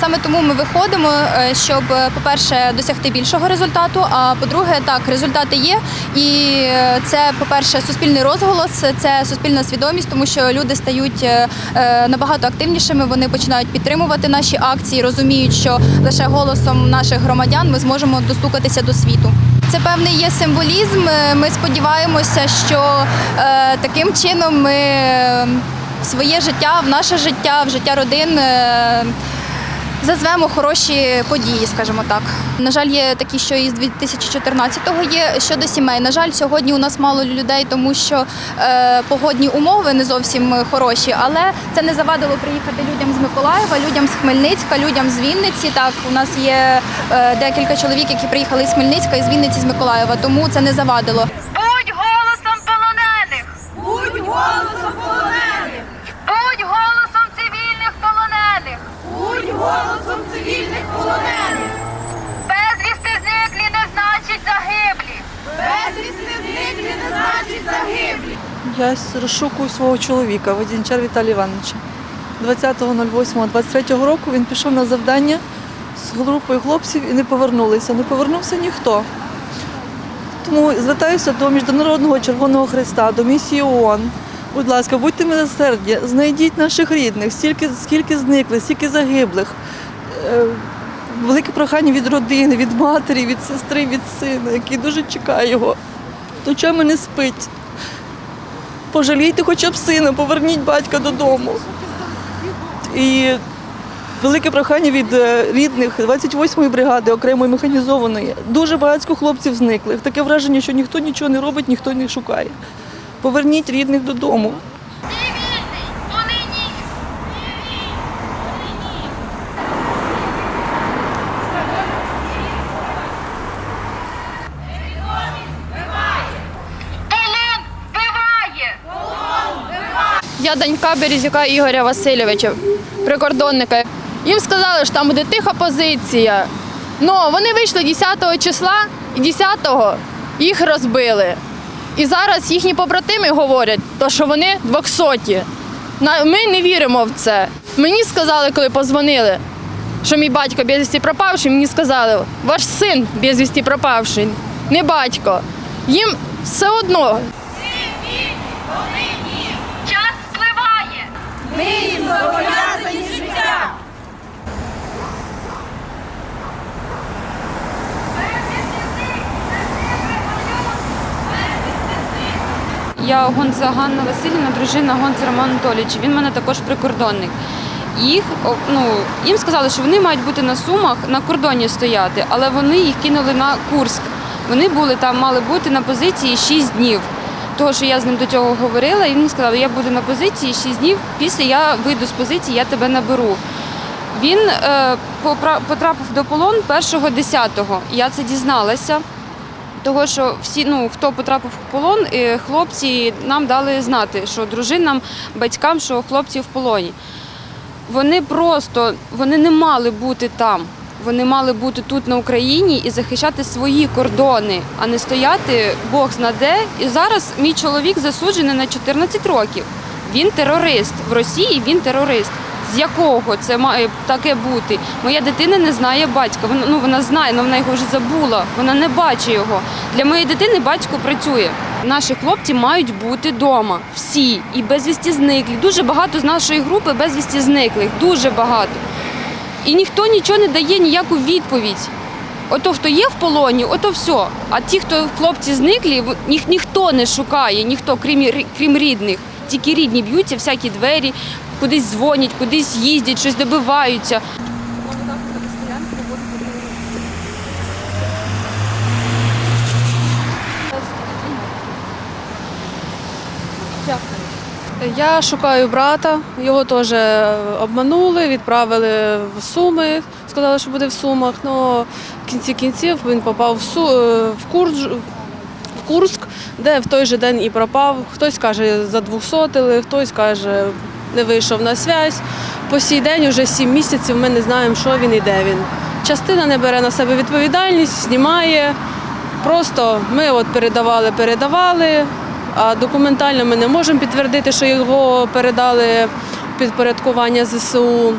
Саме тому ми виходимо, е, щоб, е, по-перше, досягти більшого результату. А по-друге, так, результати є. І е, це, по-перше, суспільний розголос, це суспільна свідомість, тому що люди стають набагато активнішими. Вони починають підтримувати наші акції, розуміють, що лише голосом наших громадян ми зможемо достукатися до світу. Це певний є символізм. Ми сподіваємося, що таким чином ми в своє життя, в наше життя, в життя родин. е, Зазвемо хороші події, скажімо так. На жаль, є такі, що із 2014-го є щодо сімей. На жаль, сьогодні у нас мало людей, тому що е, погодні умови не зовсім хороші, але це не завадило приїхати людям з Миколаєва, людям з Хмельницька, людям з Вінниці. Так, у нас є е, декілька чоловік, які приїхали з Хмельницька і з Вінниці з Миколаєва, тому це не завадило. Будь голосом полонених! Будь голосом полонених! Будь голосом цивільних полонених! Будь голосом цивільних полонених! Безвісти зниклі не значить загиблі! Безвісти зниклі не значить загиблі! Я розшукую свого чоловіка, Водянчар Віталія Івановича. 20.08.23 року він пішов на завдання з групою хлопців і не повернулися. Не повернувся ніхто. Тому звертаюся до Міжнародного Червоного Христа, до місії ООН. Будь ласка, будьте милосердні, знайдіть наших рідних, стільки, скільки зниклих, стільки загиблих. Е, Велике прохання від родини, від матері, від сестри, від сина, який дуже чекає його. Ночами не спить. Пожалійте хоча б сина, поверніть батька додому. І велике прохання від е, рідних 28-ї бригади окремої механізованої. Дуже багатько хлопців зниклих. Таке враження, що ніхто нічого не робить, ніхто не шукає. Поверніть рідних додому. Я донька Березюка Ігоря Васильовича, прикордонника. Їм сказали, що там буде тиха позиція. Ну, вони вийшли 10 числа і 10-го їх розбили. І зараз їхні побратими говорять, то, що вони двохсоті. Ми не віримо в це. Мені сказали, коли позвонили, що мій батько безвісті пропавший, мені сказали, ваш син безвісті пропавший, не батько. Їм все одно, Час спливає! Ми їм зобов'язані життя! Я Гонца Ганна Васильівна, дружина Гонца Роман Анатолійович. Він в мене також прикордонник. Їх ну їм сказали, що вони мають бути на сумах на кордоні стояти, але вони їх кинули на Курськ. Вони були там, мали бути на позиції 6 днів. Того, що я з ним до цього говорила, і він сказав, я буду на позиції 6 днів. Після я вийду з позиції, я тебе наберу. Він е, потрапив до полон 1.10. Я це дізналася. Того, що всі, ну хто потрапив в полон, хлопці нам дали знати, що дружинам, батькам, що хлопці в полоні. Вони просто вони не мали бути там. Вони мали бути тут на Україні і захищати свої кордони, а не стояти Бог знаде. І зараз мій чоловік засуджений на 14 років. Він терорист в Росії. Він терорист. З якого це має таке бути? Моя дитина не знає батька. Вона ну вона знає, але вона його вже забула. Вона не бачить його. Для моєї дитини батько працює. Наші хлопці мають бути вдома. Всі і безвісті зниклі. Дуже багато з нашої групи безвісті зниклих. Дуже багато. І ніхто нічого не дає ніяку відповідь. Ото, хто є в полоні, ото все. А ті, хто хлопці зниклі, їх ніхто не шукає, ніхто, крім, рі- крім рідних. Тільки рідні б'ються, всякі двері, кудись дзвонять, кудись їздять, щось добиваються. Я шукаю брата, його теж обманули, відправили в Суми, сказали, що буде в Сумах. Ну, в кінці кінців він попав в, Су, в, Курж, в Курск, де в той же день і пропав. Хтось каже, задвухсотили, хтось каже, не вийшов на связь. По сій день вже сім місяців ми не знаємо, що він і де він. Частина не бере на себе відповідальність, знімає. Просто ми от передавали, передавали, а документально ми не можемо підтвердити, що його передали підпорядкування ЗСУ.